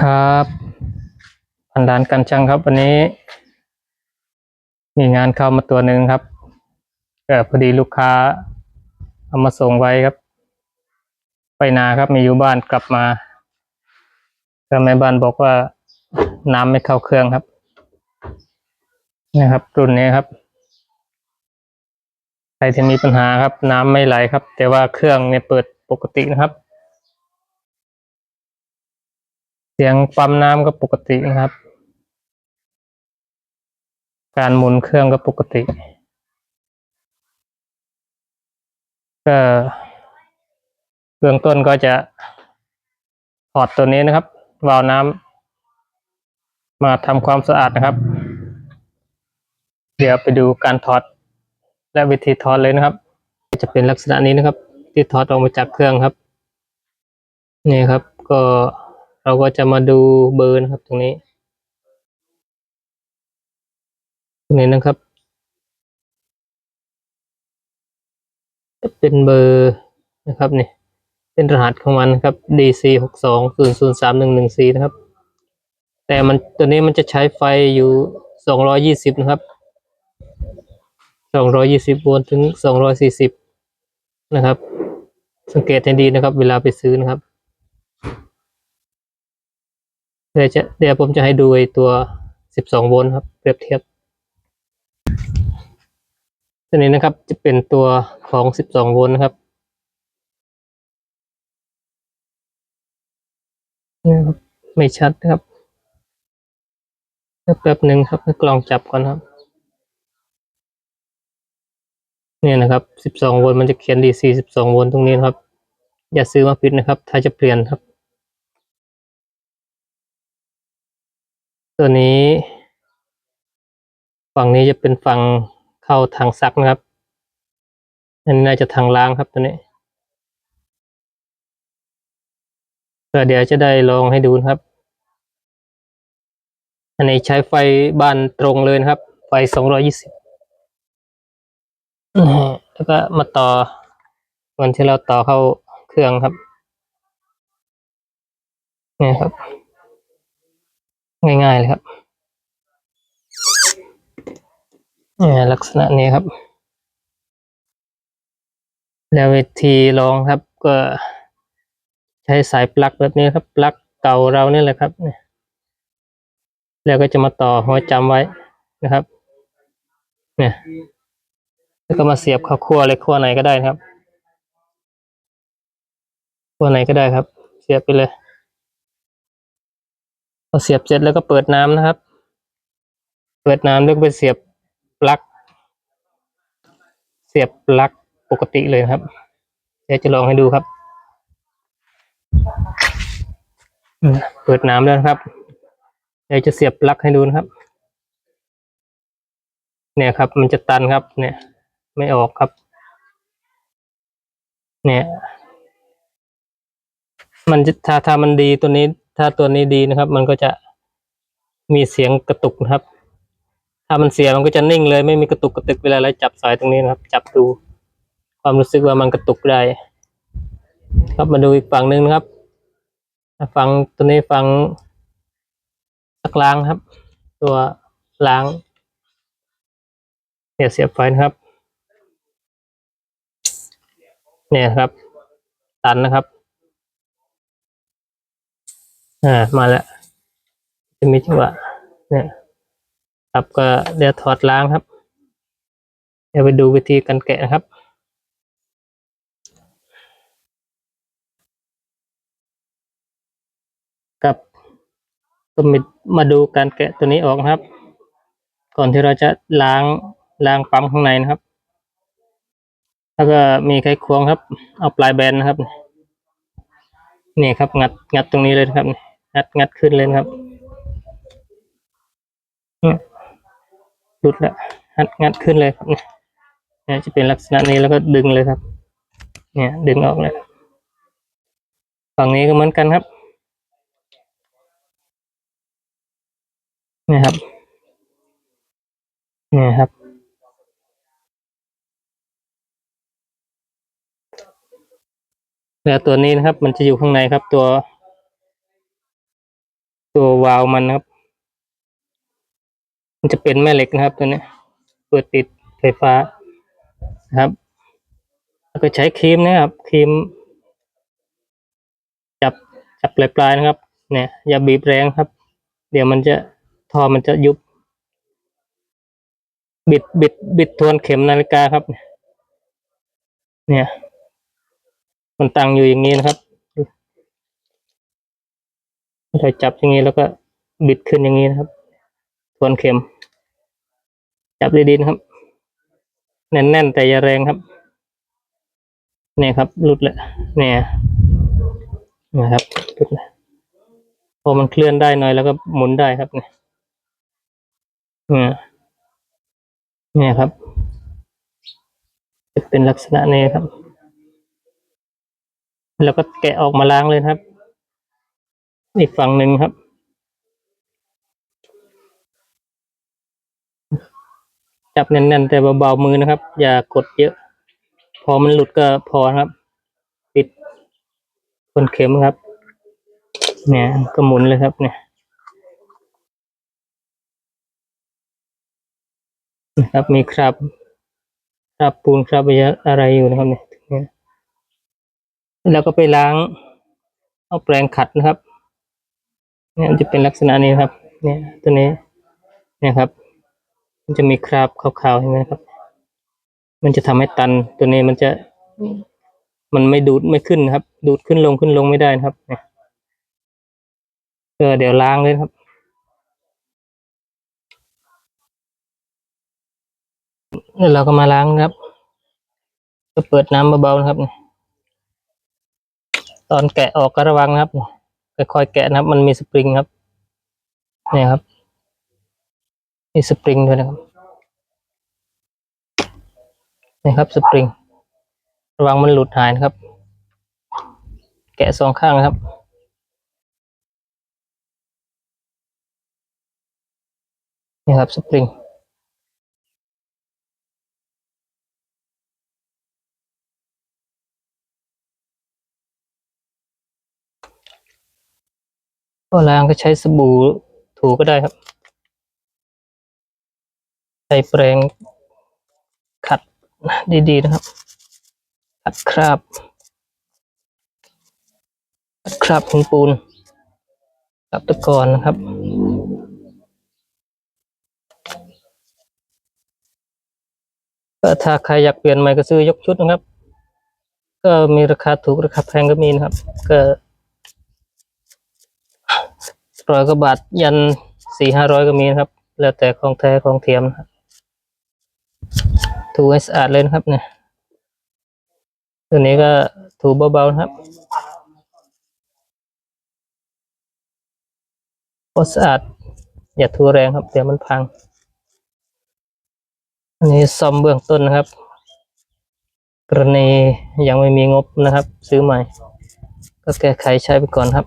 ครับพันดานกันช่างครับ วันนี้ มีงานเข้ามาตัวหนึ่งครับก็พอดีลูกค้าเอามาส่งไว้ครับ ไปนาครับมีอยู่บ้านกลับมาก็แม่บ้านบอกว่าน้ำไม่เข้าเครื่องครับนะครับรุ่นนี้ครับใครที่มีปัญหาครับ น้ำไม่ไหลครับ แต่ว่าเครื่องเนี่ยเปิดปกตินะครับ เสียงปั๊มน้ำก็ปกตินะครับ การหมุนเครื่องก็ปกติ ก็เบื้องต้นก็จะถอดตัวนี้นะครับวาล์วน้ำมาทำความสะอาดนะครับ เดี๋ยวไปดูการถอดและวิธีถอดเลยนะครับ จะเป็นลักษณะนี้นะครับ ที่ถอดออกมาจากเครื่องครับ นี่ครับก็ เราก็จะมาดูเบอร์นะครับตรงนี้ ตรงนี้นะครับ เป็นเบอร์นะครับนี่เป็นรหัสของมันครับ DC หกสองศูนย์ศูนย์สามหนึ่งหนึ่งสี่นะครับ แต่มันตัวนี้มันจะใช้ไฟอยู่สองร้อยี่สิบนะครับสองร้อยี่สิบโวลต์ถึงสองร้อยสี่สิบนะครับ สังเกตให้ดีนะครับ เวลาไปซื้อนะครับ เดี๋ยวจะเดี๋ยวผมจะให้ดูไอ้ตัวสิบสองโวลต์ครับ เปรียบเทียบ ตัวนี้นะครับจะเป็นตัวของสิบสองโวลต์นะครับนี่ครับ ไม่ชัดนะครับแป๊บหนึ่งครับให้กลองจับก่อนครับ เนี่ยนะครับสิบสองโวลต์มันจะเขียน DC สิบสองโวลต์ตรงนี้นครับ อย่าซื้อมาผิดนะครับ ถ้าจะเปลี่ยนครับ ตัวนี้ ฝั่งนี้จะเป็นฝั่งเข้าทางซักนะครับ อันนี้น่าจะทางล้างครับตัวนี้ก็เดี๋ยวจะได้ลองให้ดูนะครับ อันนี้ใช้ไฟบ้านตรงเลยนะครับ ไฟสองร้อยี่สิบแล้วก็มาต่อเหมือนที่เราต่อเข้าเครื่องครับนี่ครับ ง่ายๆเลยครับเนี่ยลักษณะนี้ครับ แล้วเวิธีลองครับ ก็ใช้สายปลั๊กแบบนี้ครับ ปลั๊กเก่าเรานี่แหละครับเนี่ยแล้วก็จะมาต่อหัวจำไว้นะครับ เนี่ยแล้วก็มาเสียบเข้าขั้วเลยขั้วไหนก็ได้ครับขั้วไหนก็ได้ครับ เสียบไปเลย พอเสียบเสร็จแล้วก็เปิดน้ำนะครับ เปิดน้ำแล้วก็ไปเสียบปลั๊ก เสียบปลั๊กปกติเลยครับ เดี๋ยวจะลองให้ดูครับ เปิดน้ำแล้วครับ เดี๋ยวจะเสียบปลั๊กให้ดูนะครับ เนี่ยครับ มันจะตันครับ เนี่ย ไม่ออกครับ เนี่ย มันจะถ้าถ้ามันดีตัวนี้ ถ้าตัวนี้ดีนะครับ มันก็จะมีเสียงกระตุกนะครับ ถ้ามันเสียมันก็จะนิ่งเลย ไม่มีกระตุกกระตึกเวลาเราจับสายตรงนี้นะครับ จับดู ความรู้สึกว่ามันกระตุกได้ ครับมาดูอีกฝั่งหนึ่งนะครับฝั่งตัวนี้ฝั่งสักล้างครับ ตัวล้างเนี่ยเสียบไฟนะครับ เนี่ยครับ ตันนะครับ อ่ามาแล้วจะมีจังหวะเนี่ยครับก็เดี๋ยวถอดล้างครับเดี๋ยวไปดูวิธีการแกะนะครับ กับก็มามาดูการแกะตัวนี้ออกนะครับ ก่อนที่เราจะล้างล้างปั๊มข้างในนะครับ แล้วก็มีไขควงครับ เอาปลายแบนนะครับ นี่ครับงัดงัดตรงนี้เลยนะครับ งัดงัดขึ้นเลยครับเนี่ยหลุดล้วงัดงัดขึ้นเลยครับเนี่ยเนี่ยจะเป็นลักษณะนี้แล้วก็ดึงเลยครับ เนี่ย ดึงออกเลยฝั่งนี้ก็เหมือนกันครับเนี่ยครับเนี่ยครับ แล้วตัวนี้นะครับ มันจะอยู่ข้างในครับตัว ตัววาล์วมันนะครับ มันจะเป็นแม่เหล็กนะครับตัวนี้เปิดปิดไฟฟ้านะครับ แล้วก็ใช้ครีมนะครับครีม จับจับปลายๆนะครับ เนี่ย อย่าบีบแรงครับ เดี๋ยวมันจะทอมันจะยุบ บิดบิดบิดทวนเข็มนาฬิกาครับ เนี่ย มันตั้งอยู่อย่างนี้นะครับ เราจับอย่างนี้แล้วก็บิดขึ้นอย่างนี้นะครับ ทวนเข็ม จับดีๆนะครับ แน่นๆแต่อย่าแรงครับ เนี่ยครับหลุดล้วเนี่ยนะครับหลุดล้วพอมันเคลื่อนได้หน่อยแล้วก็หมุนได้ครับเนี่ยเนี่ยครับ จะเป็นลักษณะนี้ครับ แล้วก็แกะออกมาล้างเลยครับ อีกฝั่งหนึ่งครับ จับแน่นๆ แต่เบาๆมือนะครับ อย่ากดเยอะ พอมันหลุดก็พอครับ ปิดคนเข็มครับ เนี่ยก็หมุนเลยครับ เนี่ยนะครับมีคราบคราบปูนคราบอะไรอยู่นะครับเนี่ยแล้วก็ไปล้างเอาแปรงขัดนะครับ เนี่ยจะเป็นลักษณะนี้ครับ เนี่ยตัวนี้เนี่ยครับ มันจะมีคราบขาวๆเห็นไหมครับ มันจะทำให้ตันตัวนี้มันจะมันไม่ดูดไม่ขึ้นครับ ดูดขึ้นลงขึ้นลงไม่ได้นะครับเนี่ยเออเดี๋ยวล้างเลยครับแล้วเราก็มาล้างครับ ก็เปิดน้ำเบาๆนะครับ ตอนแกะออกก็ระวังนะครับ ค่อยๆแกะนะครับ มันมีสปริงครับเนี่ยครับ มีสปริงด้วยนะครับนี่ครับสปริง ระวังมันหลุดหายนะครับ แกะสองข้างนะครับนี่ครับสปริง ก็ล้างก็ใช้สบู่ถูก็ได้ครับใช้แปรงขัดดีๆนะครับขัดคราบขัดคราบของปูนกับตะกอนนะครับก็ถ้าใครอยากเปลี่ยนใหม่ก็ซื้อยกชุดนะครับ ก็มีราคาถูกราคาแพงก็มีนะครับ ก็ ร้อยกว่าบาทยันสี่ห้าร้อยก็มีนะครับ แล้วแต่ของแท้ของเทียมนะครับถูให้สะอาดเลยนะครับ เนี่ยตัวนี้ก็ถูเบาๆนะครับพอสะอาดอย่าถูแรงครับ เดี๋ยวมันพัง อันนี้ซ่อมเบื้องต้นนะครับ กรณียังไม่มีงบนะครับ ซื้อใหม่ ก็แก้ไขใช้ไปก่อนครับ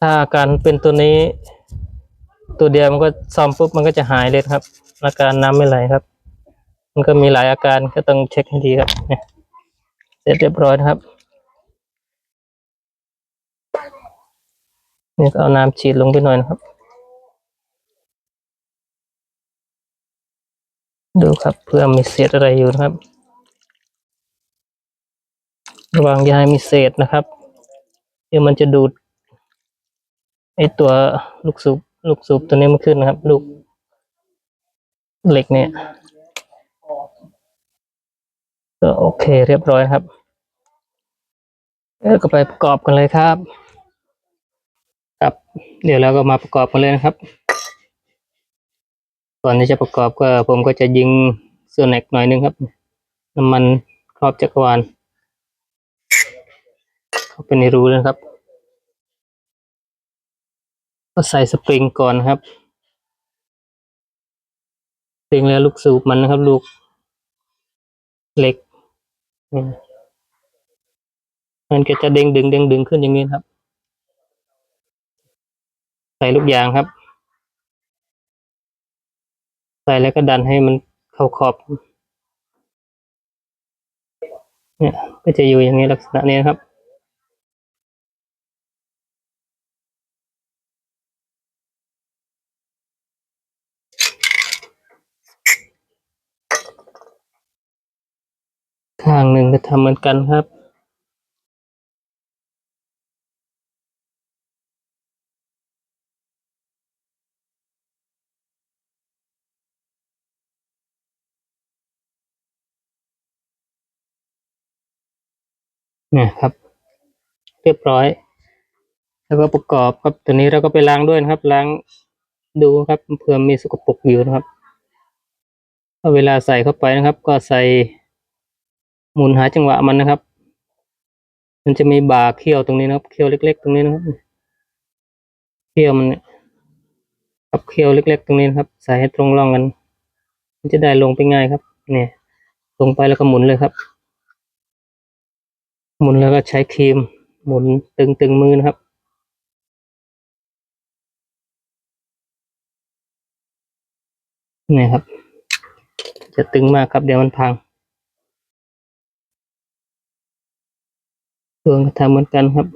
ถ้าอาการเป็นตัวนี้ ตัวเดียวมันก็ซ่อมปุ๊บมันก็จะหายเลยครับ อาการน้ำไม่ไหลครับ มันก็มีหลายอาการก็ต้องเช็คให้ดีครับเนี่ยเสร็จเรียบร้อยนะครับนี่เอาน้ำฉีดลงไปหน่อยนะครับ ดูครับเพื่อมีเศษอะไรอยู่นะครับ ระวังอย่าให้มีเศษนะครับ เดี๋ยวมันจะดูด ไอตัวลูกสูบลูกสูบตัวนี้มันขึ้นนะครับ ลูกเหล็กเนี่ยก็โอเคเรียบร้อยครับแล้วก็ไปประกอบกันเลยครับครับ เดี๋ยวเราก็มาประกอบกันเลยนะครับ ก่อนที่จะประกอบก็ผมก็จะยิงเสื้อแน็กหน่อยนึงครับน้ำมันครอบจักรวาลเข้าไปในรูนะครับ ก็ใส่สปริงก่อนครับสปริงแล้วลูกสูบมันนะครับ ลูกเหล็กมันก็จะเด้งดึงเด้งดึงขึ้นอย่างนี้ครับ ใส่ลูกยางครับ ใส่แล้วก็ดันให้มันเข้าขอบ เนี่ย ก็จะอยู่อย่างนี้ลักษณะนี้ครับ ก็ทำเหมือนกันครับเนี่ยครับ เรียบร้อย แล้วก็ประกอบครับตัวนี้เราก็ไปล้างด้วยนะครับ ล้างดูครับเผื่อมีสกปรกอยู่นะครับเวลาใส่เข้าไปนะครับ ก็ใส่ หมุนหาจังหวะมันนะครับ มันจะมีบาเขี้ยวตรงนี้นะครับเขี้ยวเล็ก ๆ ตรงนี้นะครับเขี้ยวมันครับเขี้ยวเล็ก ๆ ตรงนี้นะครับ ใส่ให้ตรงร่องกัน มันจะได้ลงไปง่ายครับ เนี่ยลงไปแล้วก็หมุนเลยครับ หมุนแล้วก็ใช้ครีม หมุนตึงๆมือนะครับนี่ครับ จะตึงมากครับเดี๋ยวมันพัง พื่องก็ทำเหมือนกันครับ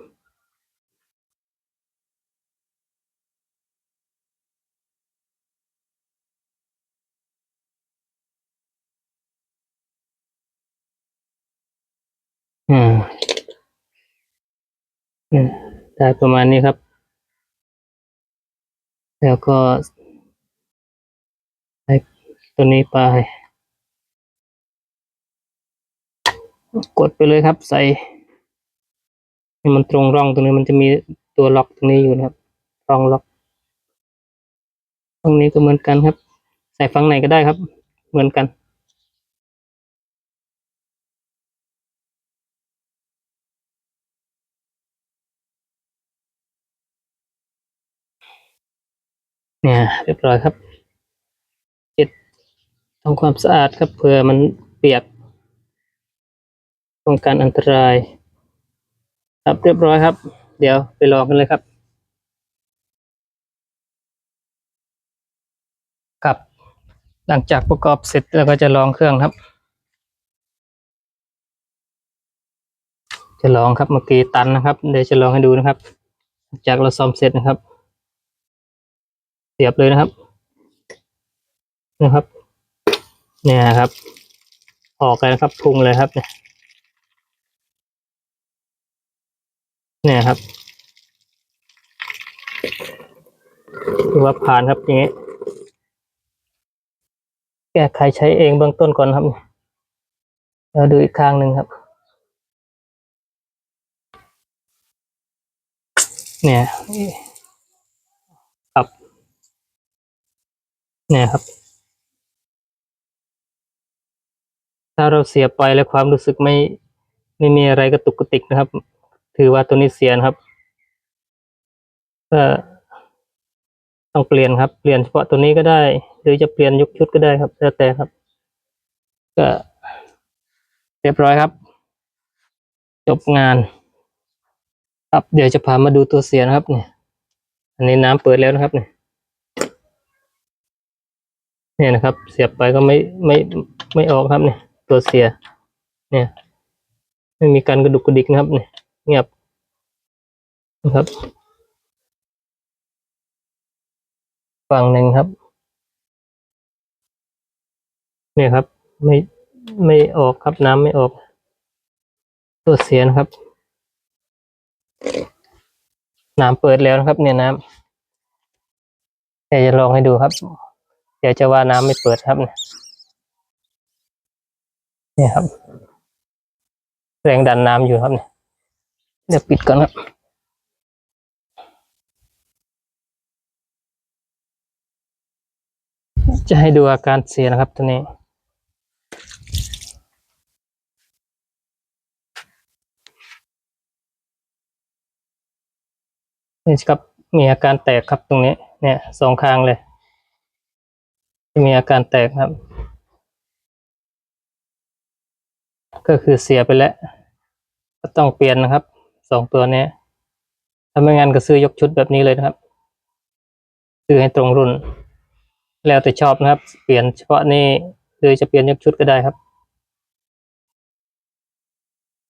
อ่าเนี่ยได้ประมาณนี้ครับ แล้วก็ใส่ตัวนี้ไป กดไปเลยครับใส่ ให้มันตรงร่องตรงนี้มันจะมีตัวล็อกตรงนี้อยู่นะครับร่องล็อก ตรงนี้ก็เหมือนกันครับ ใส่ฝั่งไหนก็ได้ครับ เหมือนกันเนี่ยเรียบร้อยครับเช็ดทำความสะอาดครับเผื่อมันเปียกป้องกันอันตราย ครับเรียบร้อยครับ เดี๋ยวไปลองกันเลยครับ ครับ หลังจากประกอบเสร็จเราก็จะลองเครื่องครับ จะลองครับเมื่อกี้ตันนะครับ เดี๋ยวจะลองให้ดูนะครับ จากเราซ่อมเสร็จนะครับ เสียบเลยนะครับ นะครับ เนี่ยครับ ออกเลยครับพุงเลยครับเนี่ย เนี่ยครับถือว่าผ่านครับอย่างนี้แก้ไขใช้เองเบื้องต้นก่อนครับแล้วดูอีกข้างหนึ่งครับ เนี่ยครับเนี่ยครับ ถ้าเราเสียไปแล้วความรู้สึกไม่ไม่มีอะไรกระตุกกระติกนะครับ ถือว่าตัวนี้เสียนะครับก็ต้องเปลี่ยนครับ เปลี่ยนเฉพาะตัวนี้ก็ได้ หรือจะเปลี่ยนยกชุดก็ได้ครับแล้วแต่ครับ ก็เรียบร้อยครับ จบงาน ครับเดี๋ยวจะพามาดูตัวเสียนะครับเนี่ย อันนี้น้ำเปิดแล้วนะครับเนี่ยเนี่ยนะครับ เสียบไปก็ไม่ไม่ไม่ออกครับเนี่ย ตัวเสีย เนี่ย ไม่มีการกระดุกกระดิกนะครับเนี่ย เงียบนะครับ ฝั่งหนึ่งครับ เนี่ยครับ ไม่ไม่ออกครับน้ำไม่ออกตัวเสียนครับ น้ำเปิดแล้วนะครับ เนี่ยน้ำแต่จะลองให้ดูครับ เดี๋ยวจะว่าน้ำไม่เปิดครับเนี่ยเนี่ยครับ แรงดันน้ำอยู่ครับเนี่ย เดี๋ยวปิดก่อนครับจะให้ดูอาการเสียนะครับตัวนี้นี่ครับมีอาการแตกครับตรงนี้ เนี่ยสองข้างเลย มีอาการแตกครับ ก็คือเสียไปแล้ว ก็ต้องเปลี่ยนนะครับ สองตัวนี้ถ้าไม่งั้นก็ซื้อยกชุดแบบนี้เลยนะครับ ซื้อให้ตรงรุ่น แล้วแต่ชอบนะครับ เปลี่ยนเฉพาะนี้หรือจะเปลี่ยนยกชุดก็ได้ครับ